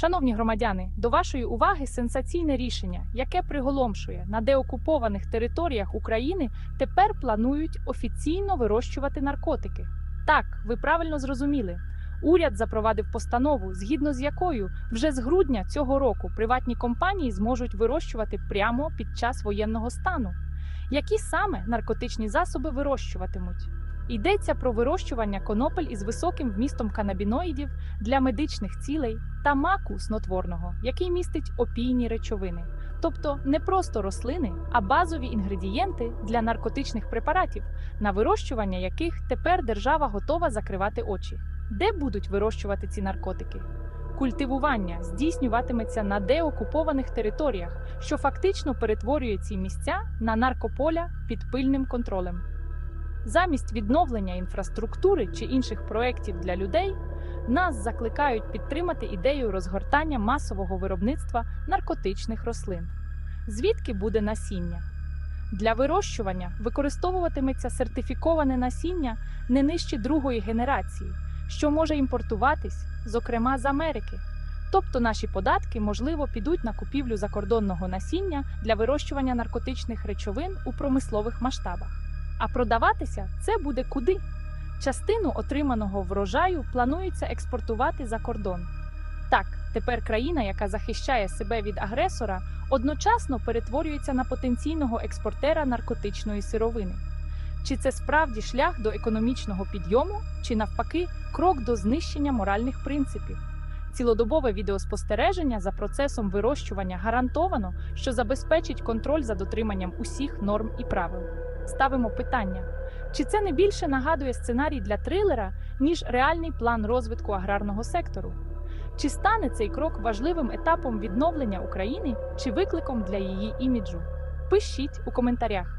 Шановні громадяни, до вашої уваги сенсаційне рішення, яке приголомшує на деокупованих територіях України тепер планують офіційно вирощувати наркотики. Так, ви правильно зрозуміли. Уряд запровадив постанову, згідно з якою вже з грудня цього року приватні компанії зможуть вирощувати прямо під час воєнного стану. Які саме наркотичні засоби вирощуватимуть? Йдеться про вирощування конопель із високим вмістом канабіноїдів для медичних цілей та маку снотворного, який містить опійні речовини, тобто не просто рослини, а базові інгредієнти для наркотичних препаратів, на вирощування яких тепер держава готова закривати очі. Де будуть вирощувати ці наркотики? Культивування здійснюватиметься на деокупованих територіях, що фактично перетворює ці місця на наркополя під пильним контролем. Замість відновлення інфраструктури чи інших проєктів для людей, нас закликають підтримати ідею розгортання масового виробництва наркотичних рослин. Звідки буде насіння? Для вирощування використовуватиметься сертифіковане насіння не нижче другої генерації, що може імпортуватись, зокрема з Америки. Тобто наші податки, можливо, підуть на купівлю закордонного насіння для вирощування наркотичних речовин у промислових масштабах. А продаватися це буде куди? Частину отриманого врожаю планується експортувати за кордон. Так, тепер країна, яка захищає себе від агресора, одночасно перетворюється на потенційного експортера наркотичної сировини. Чи це справді шлях до економічного підйому, чи навпаки крок до знищення моральних принципів? Цілодобове відеоспостереження за процесом вирощування гарантовано, що забезпечить контроль за дотриманням усіх норм і правил. Ставимо питання: чи це не більше нагадує сценарій для трилера, ніж реальний план розвитку аграрного сектору? Чи стане цей крок важливим етапом відновлення України чи викликом для її іміджу? Пишіть у коментарях.